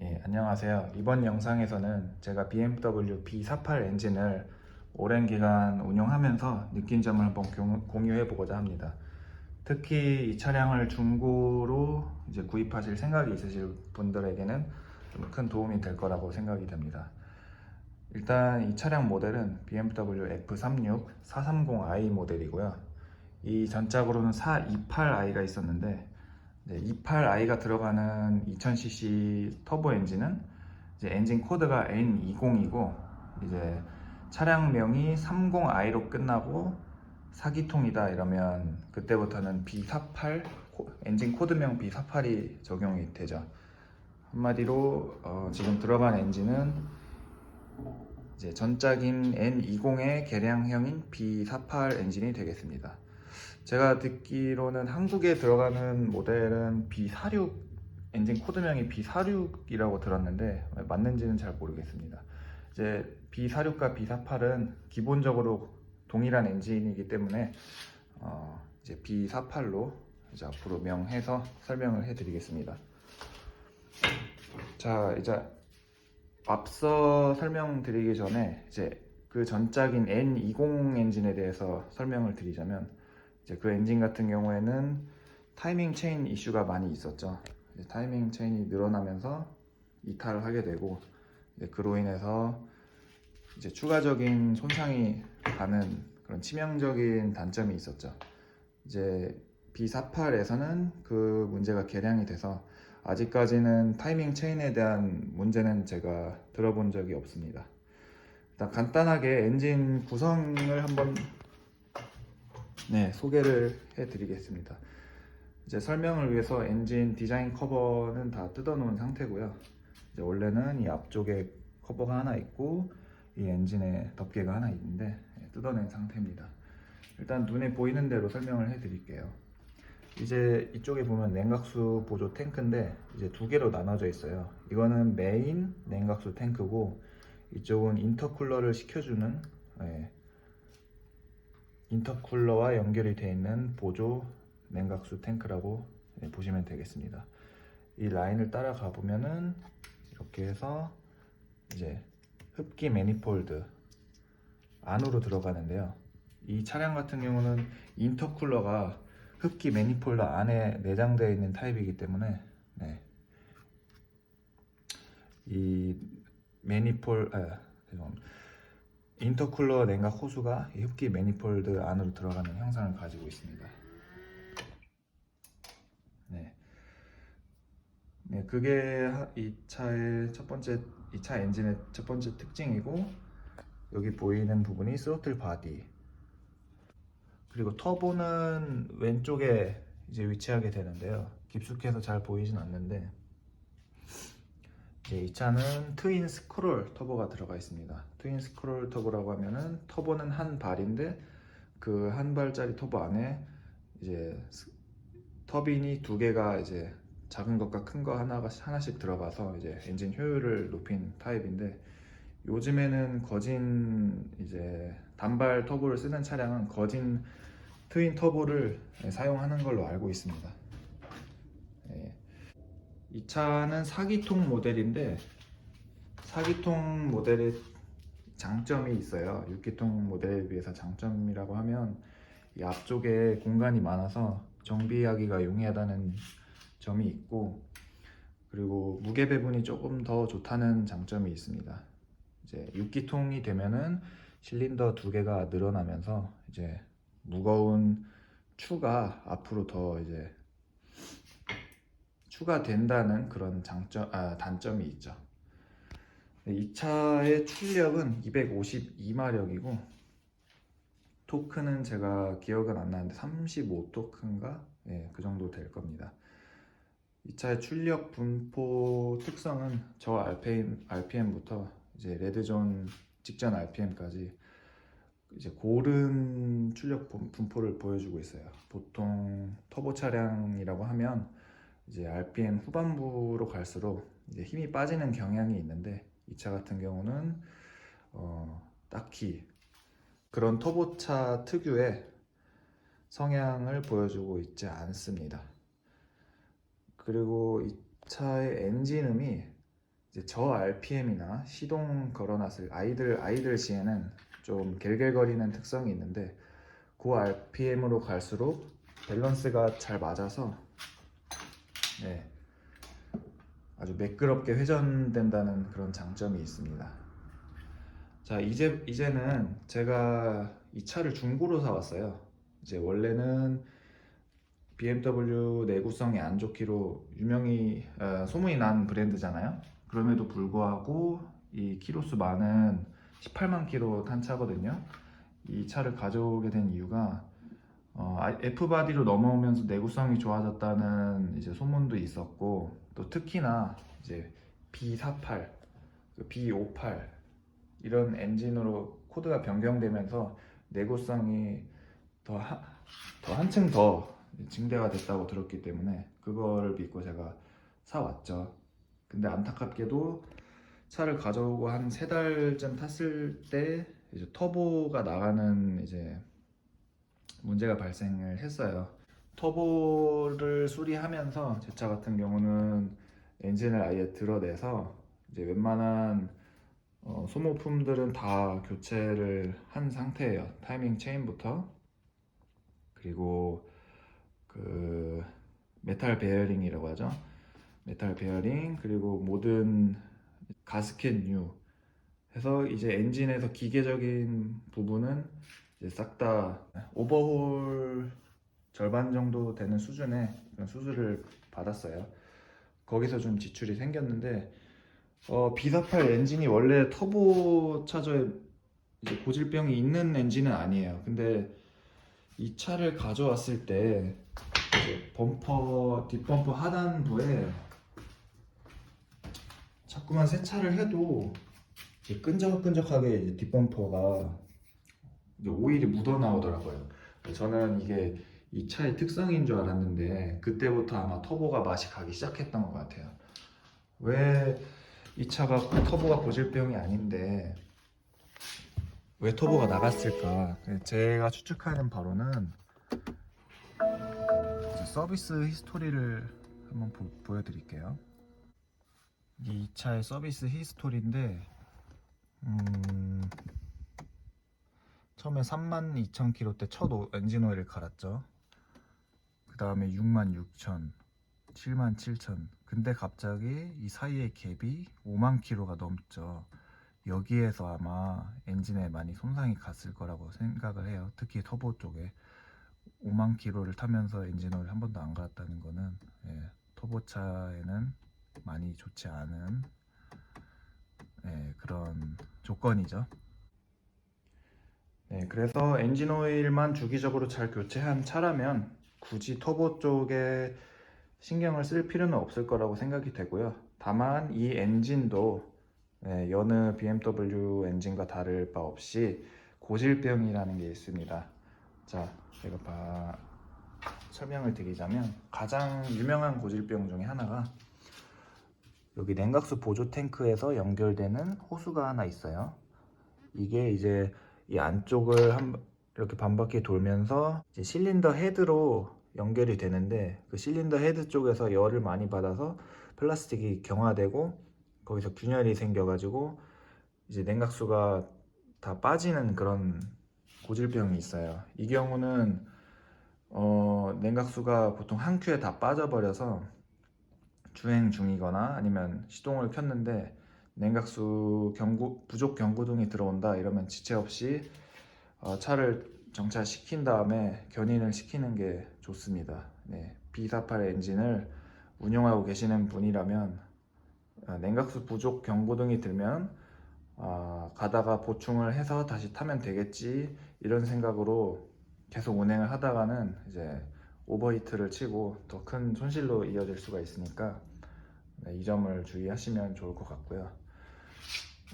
예, 안녕하세요. 이번 영상에서는 제가 BMW B48 엔진을 오랜 기간 운영하면서 느낀 점을 한번 공유해 보고자 합니다. 특히 이 차량을 중고로 이제 구입하실 생각이 있으실 분들에게는 좀 큰 도움이 될 거라고 생각이 됩니다. 일단 이 차량 모델은 BMW F36 430i 모델이고요. 이 전작으로는 428i가 있었는데 28i가 들어가는 2000cc 터보 엔진은 이제 엔진 코드가 N20이고 이제 차량명이 30i로 끝나고 사기통이다 이러면 그때부터는 B48 코- 엔진 코드명 B48이 적용이 되죠. 한마디로 어, 지금 들어간 엔진은 이제 전작인 N20의 개량형인 B48 엔진이 되겠습니다. 제가 듣기로는 한국에 들어가는 모델은 B46 엔진 코드명이 B46이라고 들었는데 맞는지는 잘 모르겠습니다. 이제 B46과 B48은 기본적으로 동일한 엔진이기 때문에 어, 이제 B48로 이제 앞으로 명해서 설명을 해드리겠습니다. 자 이제 앞서 설명드리기 전에 이제 그 전작인 N20 엔진에 대해서 설명을 드리자면 이제 그 엔진 같은 경우에는 타이밍 체인 이슈가 많이 있었죠. 타이밍 체인이 늘어나면서 이탈을 하게 되고 그로 인해서 이제 추가적인 손상이 가는 그런 치명적인 단점이 있었죠. 이제 B48에서는 그 문제가 개량이 돼서 아직까지는 타이밍 체인에 대한 문제는 제가 들어본 적이 없습니다. 일단 간단하게 엔진 구성을 한번 네, 소개를 해드리겠습니다. 이제 설명을 위해서 엔진 디자인 커버는 다 뜯어놓은 상태고요. 이제 원래는 이 앞쪽에 커버가 하나 있고 이 엔진에 덮개가 하나 있는데 예, 뜯어낸 상태입니다. 일단 눈에 보이는 대로 설명을 해드릴게요. 이제 이쪽에 보면 냉각수 보조 탱크인데 이제 두 개로 나눠져 있어요. 이거는 메인 냉각수 탱크고 이쪽은 인터쿨러를 식혀주는 예, 인터쿨러와 연결이 되어 있는 보조 냉각수 탱크라고 예, 보시면 되겠습니다. 이 라인을 따라가 보면은 이렇게 해서 이제 흡기 매니폴드 안으로 들어가는데요. 이 차량 같은 경우는 인터쿨러가 흡기 매니폴드 안에 내장되어 있는 타입이기 때문에 네. 이 매니폴 아, 죄송합니다. 인터쿨러 냉각 호수가 이 흡기 매니폴드 안으로 들어가는 형상을 가지고 있습니다. 네. 네, 그게 하- 이 차의 첫 번째 이 차 엔진의 첫 번째 특징이고 여기 보이는 부분이 스로틀 바디 그리고 터보는 왼쪽에 이제 위치하게 되는데요. 깊숙해서 잘 보이진 않는데 이제 이 차는 트윈 스크롤 터보가 들어가 있습니다. 트윈 스크롤 터보라고 하면은 터보는 한 발인데 그 한 발짜리 터보 안에 이제 스- 터빈이 두 개가 이제 작은 것과 큰 거 하나가 하나씩 들어가서 이제 엔진 효율을 높인 타입인데 요즘에는 거진 이제 단발 터보를 쓰는 차량은 거진 트윈 터보를 사용하는 걸로 알고 있습니다. 예. 이 차는 사기통 모델인데 사기통 모델의 장점이 있어요. 6기통 모델에 비해서 장점이라고 하면 이 앞쪽에 공간이 많아서 정비하기가 용이하다는 점이 있고 그리고 무게 배분이 조금 더 좋다는 장점이 있습니다. 이제 6기통이 되면은 실린더 두 개가 늘어나면서 이제 무거운 추가 앞으로 더 이제 추가된다는 그런 장점 아 단점이 있죠. 이 차의 출력은 252마력이고 토크는 제가 기억은 안 나는데 35토크인가 예, 그 정도 될 겁니다. 이 차의 출력 분포 특성은 저 RPM, RPM부터 이제 레드존 직전 RPM까지 이제 고른 출력 분- 분포를 보여주고 있어요. 보통 터보 차량이라고 하면 이제 RPM 후반부로 갈수록 이제 힘이 빠지는 경향이 있는데 이 차 같은 경우는 어, 딱히 그런 터보차 특유의 성향을 보여주고 있지 않습니다. 그리고 이 차의 엔진음이 이제 저 RPM이나 시동 걸어놨을 아이들 아이들 시에는 좀 갤갤거리는 특성이 있는데 그 RPM으로 갈수록 밸런스가 잘 맞아서 네, 아주 매끄럽게 회전된다는 그런 장점이 있습니다. 자 이제 이제는 제가 이 차를 중고로 사 왔어요. 이제 원래는 BMW 내구성이 안 좋기로 유명히 어, 소문이 난 브랜드잖아요. 그럼에도 불구하고 이 키로수 많은 18만 키로 탄 차거든요. 이 차를 가져오게 된 이유가 어, F 바디로 넘어오면서 내구성이 좋아졌다는 이제 소문도 있었고 또 특히나 이제 B48, 그 B58 이런 엔진으로 코드가 변경되면서 내구성이 더, 하, 더 한층 더 증대가 됐다고 들었기 때문에 그거를 믿고 제가 사왔죠. 근데 안타깝게도 차를 가져오고 한 세 달쯤 탔을 때 이제 터보가 나가는 이제 문제가 발생을 했어요. 터보를 수리하면서 제 차 같은 경우는 엔진을 아예 드러내서 이제 웬만한 어, 소모품들은 다 교체를 한 상태예요. 타이밍 체인부터 그리고 그 메탈 베어링이라고 하죠. 메탈 베어링 그리고 모든 가스켓 뉴 해서 이제 엔진에서 기계적인 부분은 이제 싹 다 오버홀 절반 정도 되는 수준의 수술을 받았어요. 거기서 좀 지출이 생겼는데 어, B48 엔진이 원래 터보 차저에 고질병이 있는 엔진은 아니에요. 근데 이 차를 가져왔을 때 범퍼 뒷범퍼 하단부에 자꾸만 세차를 해도 끈적끈적하게 뒷범퍼가 이제 오일이 묻어 나오더라고요. 저는 이게 이 차의 특성인 줄 알았는데 그때부터 아마 터보가 맛이 가기 시작했던 것 같아요. 왜 이 차가 터보가 고질병이 아닌데 왜 터보가 나갔을까? 제가 추측하는 바로는 서비스 히스토리를 한번 보, 보여드릴게요. 이게 이 차의 서비스 히스토리인데 음, 처음에 32,000km 때 첫 엔진 오일을 갈았죠. 그 다음에 66,000, 77,000. 근데 갑자기 이 사이의 갭이 5만 킬로가 넘죠. 여기에서 아마 엔진에 많이 손상이 갔을 거라고 생각을 해요. 특히 터보 쪽에 5만 킬로를 타면서 엔진 오일 한 번도 안 갈았다는 거는 예, 터보차에는 많이 좋지 않은 예, 그런 조건이죠. 네, 그래서 엔진 오일만 주기적으로 잘 교체한 차라면 굳이 터보 쪽에 신경을 쓸 필요는 없을 거라고 생각이 되고요. 다만 이 엔진도 네, 여느 BMW 엔진과 다를 바 없이 고질병이라는 게 있습니다. 자, 제가 봐, 설명을 드리자면 가장 유명한 고질병 중에 하나가 여기 냉각수 보조 탱크에서 연결되는 호수가 하나 있어요. 이게 이제 이 안쪽을 한 이렇게 반바퀴 돌면서 실린더 헤드로 연결이 되는데 그 실린더 헤드 쪽에서 열을 많이 받아서 플라스틱이 경화되고 거기서 균열이 생겨가지고 이제 냉각수가 다 빠지는 그런 고질병이 있어요. 이 경우는 어, 냉각수가 보통 한 큐에 다 빠져버려서 주행 중이거나 아니면 시동을 켰는데 냉각수 경고, 부족 경고등이 들어온다 이러면 지체 없이 어, 차를 정차시킨 다음에 견인을 시키는 게 좋습니다. 네, B48 엔진을 운영하고 계시는 분이라면 어, 냉각수 부족 경고등이 들면 어, 가다가 보충을 해서 다시 타면 되겠지 이런 생각으로 계속 운행을 하다가는 이제 오버히트를 치고 더 큰 손실로 이어질 수가 있으니까 네, 이 점을 주의하시면 좋을 것 같고요.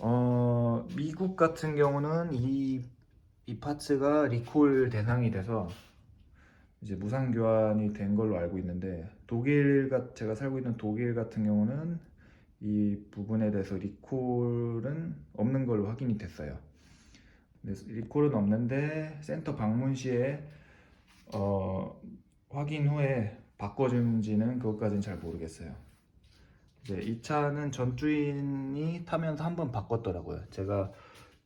어, 미국 같은 경우는 이, 이 파츠가 리콜 대상이 돼서 이제 무상 교환이 된 걸로 알고 있는데 독일 가 제가 살고 있는 독일 같은 경우는 이 부분에 대해서 리콜은 없는 걸로 확인이 됐어요. 리콜은 없는데 센터 방문 시에 어, 확인 후에 바꿔준지는 그것까지는 잘 모르겠어요. 이제 이 차는 전주인이 타면서 한 번 바꿨더라고요. 제가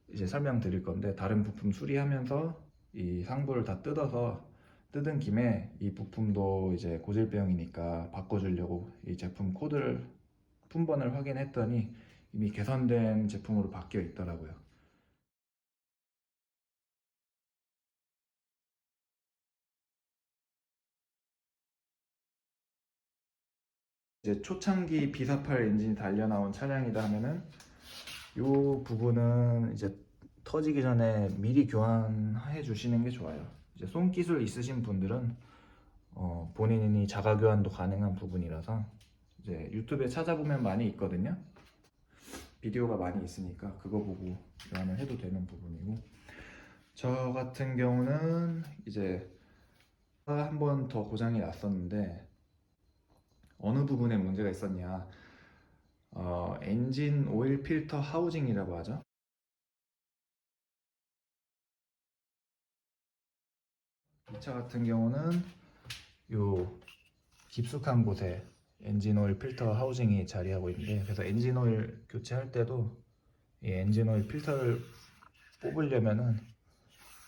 이제 설명드릴 건데 다른 부품 수리하면서 이 상부를 다 뜯어서 뜯은 김에 이 부품도 이제 고질병이니까 바꿔주려고 이 제품 코드를 품번을 확인했더니 이미 개선된 제품으로 바뀌어 있더라고요. 이제 초창기 B48 엔진이 달려 나온 차량이다 하면은 이 부분은 이제 터지기 전에 미리 교환해 주시는 게 좋아요. 이제 손 기술 있으신 분들은 어, 본인이 자가 교환도 가능한 부분이라서 이제 유튜브에 찾아보면 많이 있거든요. 비디오가 많이 있으니까 그거 보고 교환을 해도 되는 부분이고 저 같은 경우는 이제 한 번 더 고장이 났었는데 어느 부분에 문제가 있었냐 어, 엔진 오일 필터 하우징이라고 하죠 이 차 같은 경우는 요 깊숙한 곳에 엔진 오일 필터 하우징이 자리하고 있는데 그래서 엔진 오일 교체할 때도 이 엔진 오일 필터를 뽑으려면은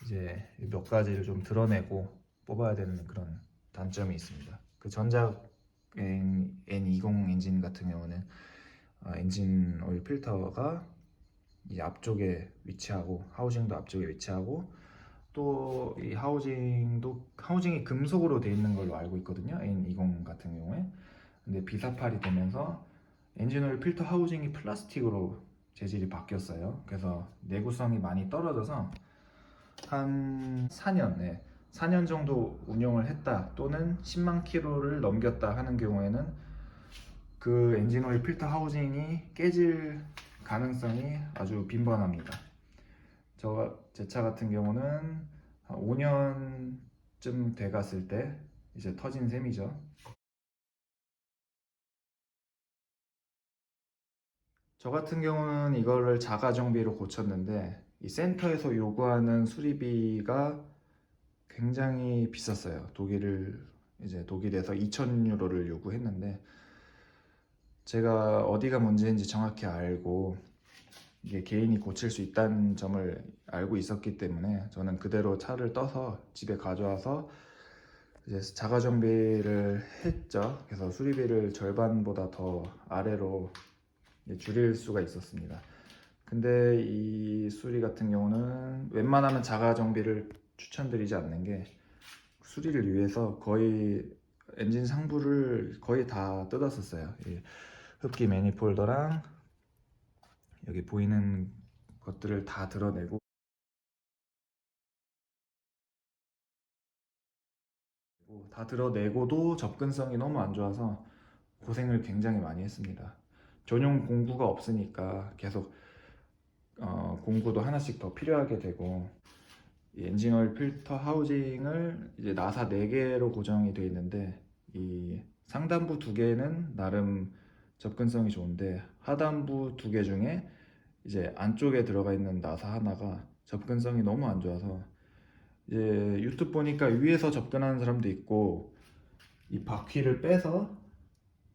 이제 몇 가지를 좀 드러내고 뽑아야 되는 그런 단점이 있습니다. 그 전작 N, N20 엔진 같은 경우는 어, 엔진 오일 필터가 이 앞쪽에 위치하고 하우징도 앞쪽에 위치하고 또 이 하우징도 하우징이 금속으로 되어 있는 걸로 알고 있거든요. N20 같은 경우에 근데 B48이 되면서 엔진 오일 필터 하우징이 플라스틱으로 재질이 바뀌었어요. 그래서 내구성이 많이 떨어져서 한 4년, 네, 4년 정도 운영을 했다 또는 10만 킬로를 넘겼다 하는 경우에는 그 엔진 오일 필터 하우징이 깨질 가능성이 아주 빈번합니다. 저 제 차 같은 경우는 한 5년쯤 돼 갔을 때 이제 터진 셈이죠. 저 같은 경우는 이거를 자가 정비로 고쳤는데 이 센터에서 요구하는 수리비가 굉장히 비쌌어요. 독일을 이제 독일에서 2,000유로를 요구했는데 제가 어디가 문제인지 정확히 알고 이게 개인이 고칠 수 있다는 점을 알고 있었기 때문에 저는 그대로 차를 떠서 집에 가져와서 이제 자가 정비를 했죠. 그래서 수리비를 절반보다 더 아래로 줄일 수가 있었습니다. 근데 이 수리 같은 경우는 웬만하면 자가 정비를 추천드리지 않는 게 수리를 위해서 거의 엔진 상부를 거의 다 뜯었었어요. 이 흡기 매니폴더랑 여기 보이는 것들을 다 드러내고 다 드러내고도 접근성이 너무 안 좋아서 고생을 굉장히 많이 했습니다. 전용 공구가 없으니까 계속 어, 공구도 하나씩 더 필요하게 되고 이 엔진 오일 필터 하우징을 이제 나사 4개로 고정이 되어 있는데 이 상단부 두 개는 나름 접근성이 좋은데 하단부 두 개 중에 이제 안쪽에 들어가 있는 나사 하나가 접근성이 너무 안 좋아서 이제 유튜브 보니까 위에서 접근하는 사람도 있고 이 바퀴를 빼서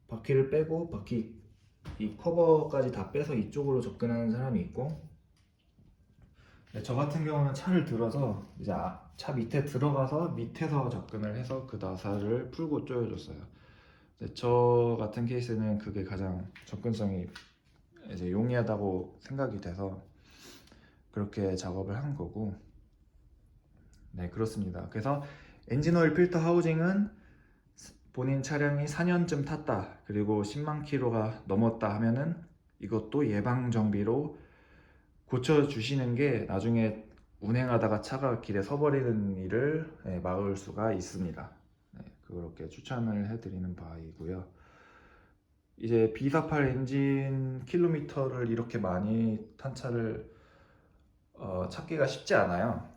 바퀴를 빼고 바퀴 이 커버까지 다 빼서 이쪽으로 접근하는 사람이 있고 네, 저 같은 경우는 차를 들어서 이제 아- 차 밑에 들어가서 밑에서 접근을 해서 그 나사를 풀고 조여줬어요. 네, 저 같은 케이스는 그게 가장 접근성이 이제 용이하다고 생각이 돼서 그렇게 작업을 한 거고 네 그렇습니다. 그래서 엔진 오일 필터 하우징은 본인 차량이 4년쯤 탔다 그리고 10만 킬로가 넘었다 하면은 이것도 예방 정비로 고쳐 주시는 게 나중에 운행하다가 차가 길에 서버리는 일을 예, 막을 수가 있습니다. 네, 그렇게 추천을 해드리는 바이고요. 이제 B48 엔진 킬로미터를 이렇게 많이 탄 차를 어, 찾기가 쉽지 않아요.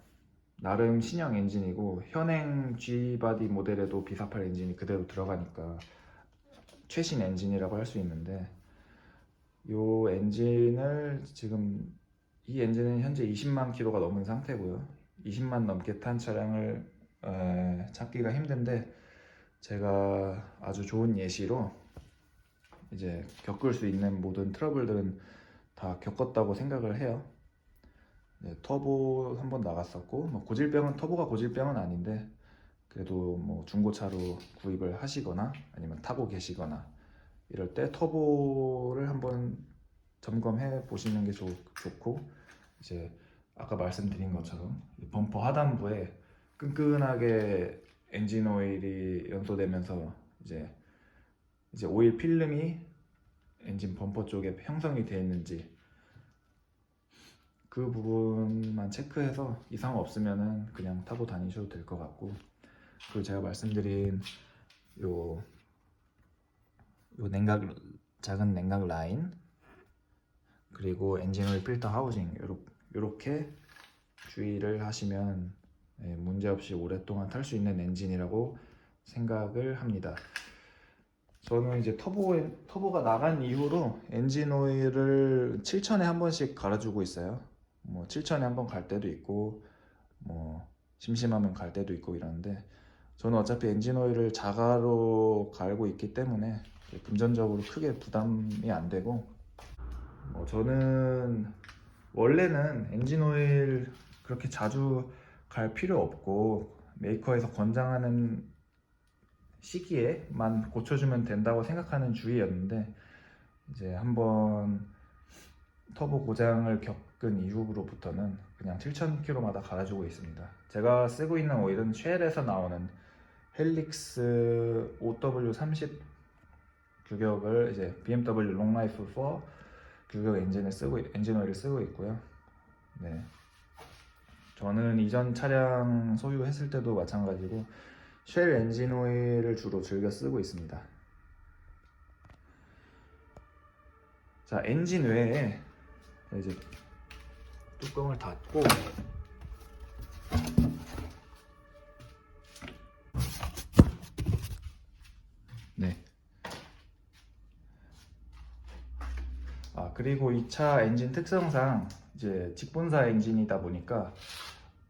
나름 신형 엔진이고 현행 G바디 모델에도 B48 엔진이 그대로 들어가니까 최신 엔진이라고 할 수 있는데 이 엔진을 지금 이 엔진은 현재 20만 킬로가 넘은 상태고요. 20만 넘게 탄 차량을 에, 찾기가 힘든데 제가 아주 좋은 예시로 이제 겪을 수 있는 모든 트러블들은 다 겪었다고 생각을 해요. 네, 터보 한번 나갔었고 뭐 고질병은 터보가 고질병은 아닌데 그래도 뭐 중고차로 구입을 하시거나 아니면 타고 계시거나 이럴 때 터보를 한번 점검해 보시는 게 좋, 좋고 이제 아까 말씀드린 것처럼 이 범퍼 하단부에 끈끈하게 엔진 오일이 연소되면서 이제 이제 오일 필름이 엔진 범퍼 쪽에 형성이 되어 있는지 그 부분만 체크해서 이상 없으면은 그냥 타고 다니셔도 될 것 같고 그리고 제가 말씀드린 요, 요 냉각 작은 냉각 라인 그리고 엔진오일 필터 하우징 요렇게 주의를 하시면 예, 문제없이 오랫동안 탈 수 있는 엔진이라고 생각을 합니다. 저는 이제 터보 터보가 나간 이후로 엔진 오일을 7천에 한 번씩 갈아주고 있어요. 뭐 7천에 한 번 갈 때도 있고 뭐 심심하면 갈 때도 있고 이러는데 저는 어차피 엔진 오일을 자가로 갈고 있기 때문에 금전적으로 크게 부담이 안 되고 뭐 저는 원래는 엔진 오일 그렇게 자주 갈 필요 없고 메이커에서 권장하는 시기에만 고쳐주면 된다고 생각하는 주의였는데 이제 한번 터보 고장을 겪은 이후로부터는 그냥 7,000km마다 갈아주고 있습니다. 제가 쓰고 있는 오일은 쉘에서 나오는 헬릭스 OW30 규격을 이제 BMW 롱라이프 4 규격 엔진을 쓰고 엔진 오일을 쓰고 있고요. 네. 저는 이전 차량 소유했을 때도 마찬가지고 쉘 엔진 오일을 주로 즐겨 쓰고 있습니다. 자, 엔진 외에 이제 뚜껑을 닫고 그리고 이 차 엔진 특성상 이제 직분사 엔진이다 보니까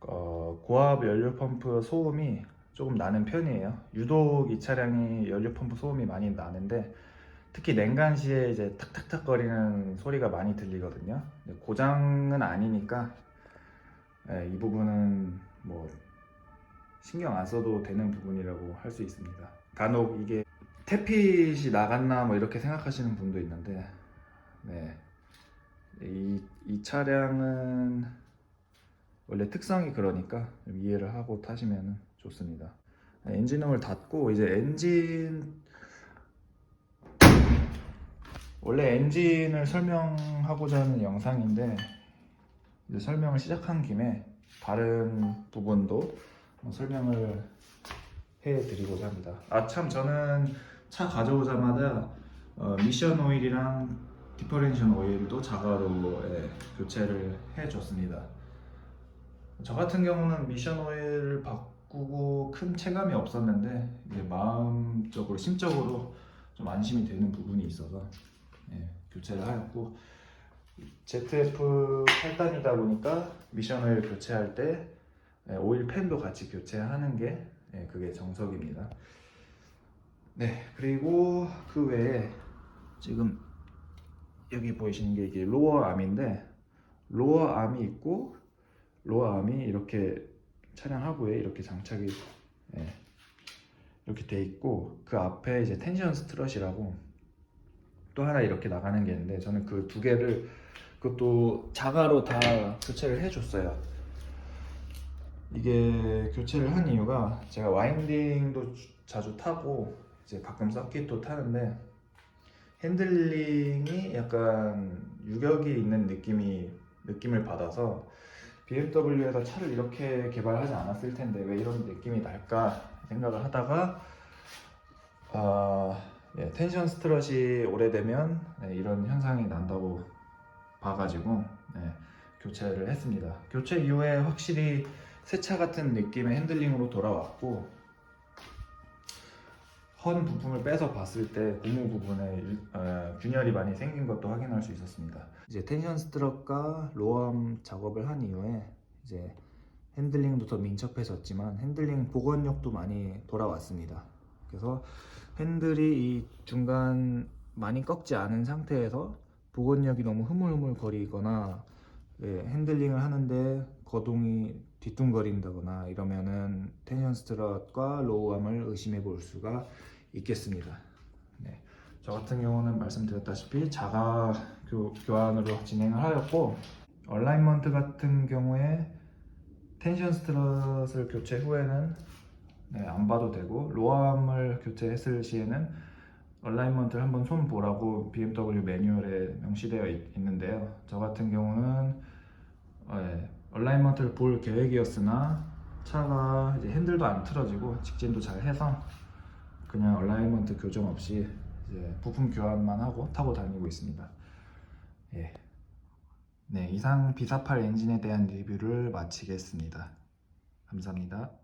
어, 고압 연료 펌프 소음이 조금 나는 편이에요. 유독 이 차량이 연료 펌프 소음이 많이 나는데 특히 냉간 시에 이제 탁탁탁 거리는 소리가 많이 들리거든요. 고장은 아니니까 예, 이 부분은 뭐 신경 안 써도 되는 부분이라고 할 수 있습니다. 간혹 이게 태핏이 나갔나 뭐 이렇게 생각하시는 분도 있는데 네. 이, 이 차량은 원래 특성이 그러니까 좀 이해를 하고 타시면 좋습니다. 엔진음을 닫고 이제 엔진 원래 엔진을 설명하고자 하는 영상인데 이제 설명을 시작한 김에 다른 부분도 뭐 설명을 해드리고자 합니다. 아 참 저는 차 가져오자마자 어, 미션 오일이랑 디퍼렌션 오일도 자가로 예, 교체를 해줬습니다. 저 같은 경우는 미션 오일을 바꾸고 큰 체감이 없었는데 이제 마음적으로 심적으로 좀 안심이 되는 부분이 있어서 예, 교체를 하였고 ZF 8단이다 보니까 미션 오일 교체할 때 예, 오일 팬도 같이 교체하는 게 예, 그게 정석입니다. 네 그리고 그 외에 지금 여기 보이시는 게 이게 로어 암인데 로어 암이 있고 로어 암이 이렇게 차량 하부에 이렇게 장착이 예, 이렇게 돼 있고 그 앞에 이제 텐션 스트럿이라고 또 하나 이렇게 나가는 게 있는데 저는 그 두 개를 그것도 자가로 다 교체를 해줬어요. 이게 교체를 한 이유가 제가 와인딩도 주- 자주 타고 이제 가끔 서킷도 타는데 핸들링이 약간 유격이 있는 느낌이 느낌을 받아서 BMW에서 차를 이렇게 개발하지 않았을 텐데 왜 이런 느낌이 날까 생각을 하다가 아, 예, 텐션 스트럿이 오래되면 네, 이런 현상이 난다고 봐가지고 네, 교체를 했습니다. 교체 이후에 확실히 새 차 같은 느낌의 핸들링으로 돌아왔고 헌 부품을 빼서 봤을 때 고무 부분에 일- 어, 균열이 많이 생긴 것도 확인할 수 있었습니다. 이제 텐션 스트럿과 로암 작업을 한 이후에 이제 핸들링도 더 민첩해졌지만 핸들링 복원력도 많이 돌아왔습니다. 그래서 핸들이 이 중간 많이 꺾지 않은 상태에서 복원력이 너무 흐물흐물거리거나 예, 핸들링을 하는데 거동이 뒤뚱거린다거나 이러면은 텐션 스트럿과 로우암을 의심해 볼 수가 있겠습니다. 네, 저 같은 경우는 말씀드렸다시피 자가 교, 교환으로 진행을 하였고 얼라인먼트 같은 경우에 텐션 스트럿을 교체 후에는 네, 안 봐도 되고 로암을 교체했을 시에는 얼라인먼트를 한번 손 보라고 BMW 매뉴얼에 명시되어 있, 있는데요. 저 같은 경우는 어, 예, 얼라인먼트를 볼 계획이었으나 차가 이제 핸들도 안 틀어지고 직진도 잘 해서 그냥 얼라인먼트 교정 없이 부품 교환만 하고 타고 다니고 있습니다. 예. 네, 이상 B48 엔진에 대한 리뷰를 마치겠습니다. 감사합니다.